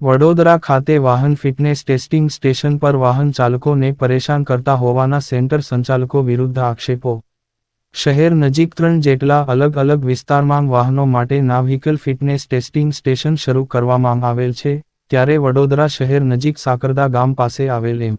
વડોદરા ખાતે વાહન fitness testing station પર વાહન ચાલકોને પરેશાન કરતા હોવાના સેન્ટર સંચાલકો વિરુદ્ધ આક્ષેપો. શહેર નજીક ત્રણ જેટલા અલગ અલગ વિસ્તારમાં વાહનો માટે ના વ્હીકલ ફિટનેસ ટેસ્ટિંગ સ્ટેશન શરૂ કરવામાં આવેલ છે, ત્યારે વડોદરા શહેર નજીક સાકરદા ગામ પાસે આવેલ એમ.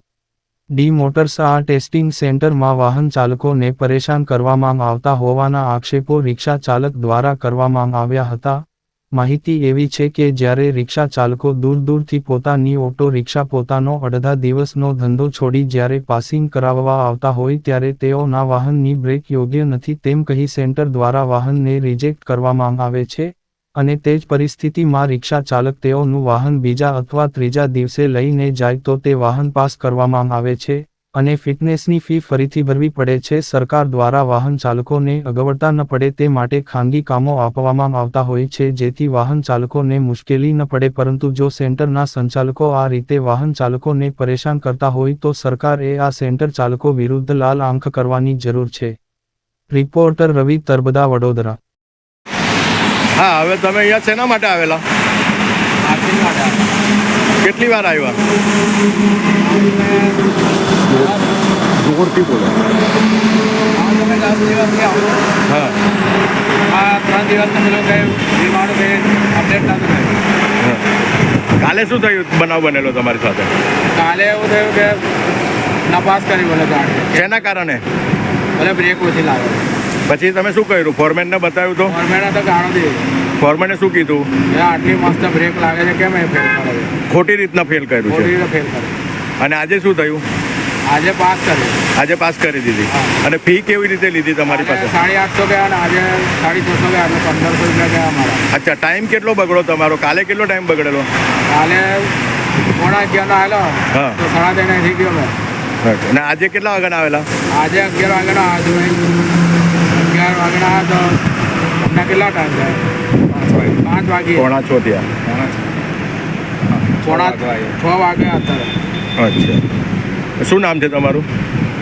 ડી મોટર્સ આ ટેસ્ટિંગ સેન્ટરમાં વાહન ચાલકોને પરેશાન કરવામાં આવતા હોવાના આક્ષેપો રિક્ષા ચાલક દ્વારા કરવામાં આવ્યા હતા માહિતી એવી છે કે જ્યારે રિક્ષા ચાલકો દૂર દૂરથી પોતાની ઓટો રિક્ષા પોતાનો અડધા દિવસનો ધંધો છોડી જ્યારે પાસિંગ કરાવવા આવતા હોય ત્યારે તેઓના વાહનની બ્રેક યોગ્ય નથી તેમ કહી સેન્ટર દ્વારા વાહનને રિજેક્ટ કરવામાં આવે છે અને તે જ પરિસ્થિતિમાં રિક્ષા ચાલક તેઓનું વાહન બીજા અથવા ત્રીજા દિવસે લઈને જાય તો તે વાહન પાસ કરવામાં આવે છે. અને ફિટનેસની ફી ફરીથી ભરવી પડે છે. સરકાર દ્વારા વાહન ચાલકોને અગવડતા ન પડે તે માટે ખાનગી કામો આપવામાં આવતા હોય છે જેથી વાહન ચાલકોને મુશ્કેલી ન પડે. પરંતુ જો સેન્ટરના સંચાલકો આ રીતે વાહન ચાલકોને પરેશાન કરતા હોય તો સરકારે આ સેન્ટર ચાલકો વિરુદ્ધ લાલ આંખ કરવાની જરૂર છે. રિપોર્ટર રવિ તરબદા વડોદરા. હા હવે તમે અહીંયા શેના માટે આવેલા? કેટલી વાર આવ્યા? જોરથી બોલો હા ત્રણ દિવસ તમે લોકો છે અપડેટ નતું થયું. કાલે શું થયું બનાવ બનેલો તમારી સાથે? કાલે એવું થયું કે નપાસ કરી બોલે ગાડી શેના કારણે? ભલે બ્રેક ઓછી લાગે. પછી તમે શું કર્યું? ફોરમેનને બતાવ્યું તો? ગવર્મેન્ટે તો ગાણું દીધું. ફોરમેને શું કીધું? આટલી મસ્ત બ્રેક લાગે છે કેમ એ ફેલ કરે ખોટી રીતના ફેલ કર્યું ખોટી છે રીતે ફેલ કર્યું અને આજે શું થયું? આજે પાસ કરી આજે પાસ કરી દીધી. અને ફી કેવી રીતે લીધી તમારી પાસે? સાડી આઠસો ગયા અને આજે સાડી છસો ગયા એટલે પંદરસો રૂપિયા ગયા અમારા. અચ્છા ટાઈમ કેટલો બગડો તમારો? કાલે કેટલો ટાઈમ બગડેલો? કાલે પોણા અગિયાર આવેલો. હા. તો સાડા ત્રણ થઈ ગયો મેં અને આજે કેટલા વાગ્યાના આવેલા? આજે અગિયાર વાગ્યાનો આવ્યો અગિયાર વાગ્યાના આવ્યો તો તમને કેટલા ટાઈમ થાય? પાંચ વાગે. પોણા છ ત્યાં પોણા છ વાગ્યા અત્યારે. અચ્છા. શું નામ છે તમારું?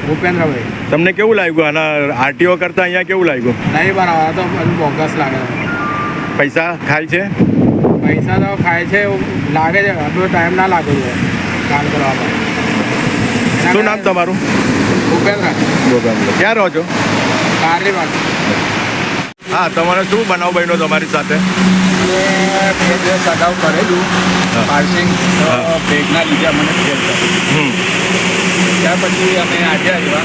ભૂપેન્દ્રભાઈ. તમને કેવું લાગ્યું? આના આરટીઓ કરતાં અહીંયા કેવું લાગ્યું? નહીં બરાબર તો બોગસ લાગે. પૈસા ખાય છે? પૈસા તો ખાય છે લાગે છે. આટલો ટાઈમ ના લાગે છે કામ કરવામાં. શું નામ તમારું? ભૂપેન્દ્ર ક્યાં રહો છો? વાત હા તમારે શું બનાવ બન્યો તમારી સાથે? બે દિવસ અગાઉ કરેલું. પાર્સિંગ. બ્રેકના લીધે મને ફેલ કર્યું હમ. ત્યાર પછી અમે આજે આવ્યા.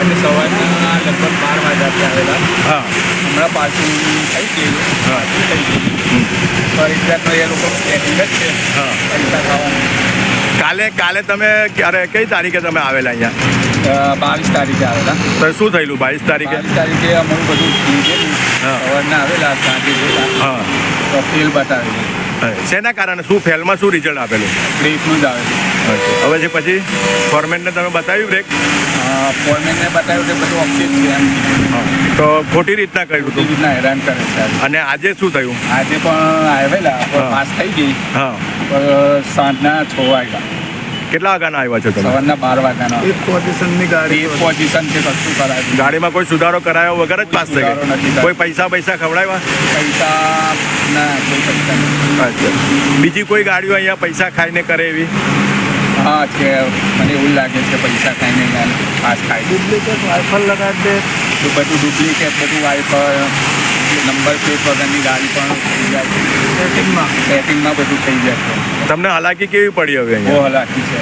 એટલે સવારના લગભગ બાર વાગ્યાથી આવેલા. હા. હમણાં પાર્સિંગ થઈ ગયેલું. હા. થઈ ગયું. ફરી એ લોકો જ છે. હા. પૈસા ખાવાનું. કાલે કાલે તમે ક્યારે કઈ તારીખે તમે આવેલા અહીંયા? બાવીસ તારીખે આવેલા. તો શું થયેલું બાવીસ તારીખે? બાવીસ તારીખે અમારું બધું સવારના આવેલા સાંજે હા. તો ફેલ બતાવેલું. શેના કારણે? શું ફેલમાં શું રિઝલ્ટ આપેલું? બ્રેકનું જ આવે હવે છે પછી ફોર્મેટને તમે બતાવ્યું બ્રેક ફોરમેનને બતાવ્યું કે બધું અપડેટ છે એમ. તો ખોટી રીતના કર્યું ખોટી રીતના હેરાન કરે છે અને આજે શું થયું? આજે પણ આવેલા પાસ થઈ ગઈ. હા. સાંજના છ વાગ્યા. કેટલા વાગ્યાના આવ્યા છો તમે? સવારના બાર વાગ્યાના. એક પોઝિશનની ગાડી એક પોઝિશન છે કશું કરાયું ગાડીમાં કોઈ સુધારો કરાયો વગર જ પાસ થઈ ગયો? નથી કોઈ પૈસા પૈસા ખવડાવ્યા? પૈસા ના કોઈ પૈસા નહીં. અચ્છા. બીજી કોઈ ગાડીઓ અહીંયા પૈસા ખાઈને કરે એવી? હા છે. મને એવું લાગે છે પૈસા ખાઈને પાસ ખાય ડુપ્લિકેટ વાઇફર લગાડી દે. તો બધું ડુપ્લિકેટ બધું વાઇફર નંબર પ્લેટ વગરની ગાડી પણ થઈ જાય. સેટિંગમાં? બધું થઈ જાય. છે તમને હાલાકી કેવી પડી હવે બહુ હલાકી છે.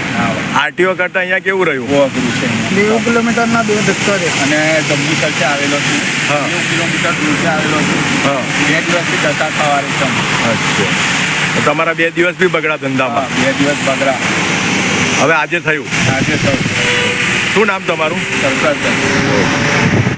આરટીઓ કરતા અહીંયા કેવું રહ્યું? બહુ અઘરું છે. નેવું કિલોમીટરના બે ધક્કા છે. અને જંબુસરથી આવેલો છું. હા. નેવું કિલોમીટર દૂરથી આવેલો છું. હા. બે દિવસથી સવારે છું અચ્છા. તમારા બે દિવસ બી બગડા હા, ધંધામાં બે દિવસ બગડા. હવે આજે થયું? આજે થયું. શું નામ તમારું? સરકાર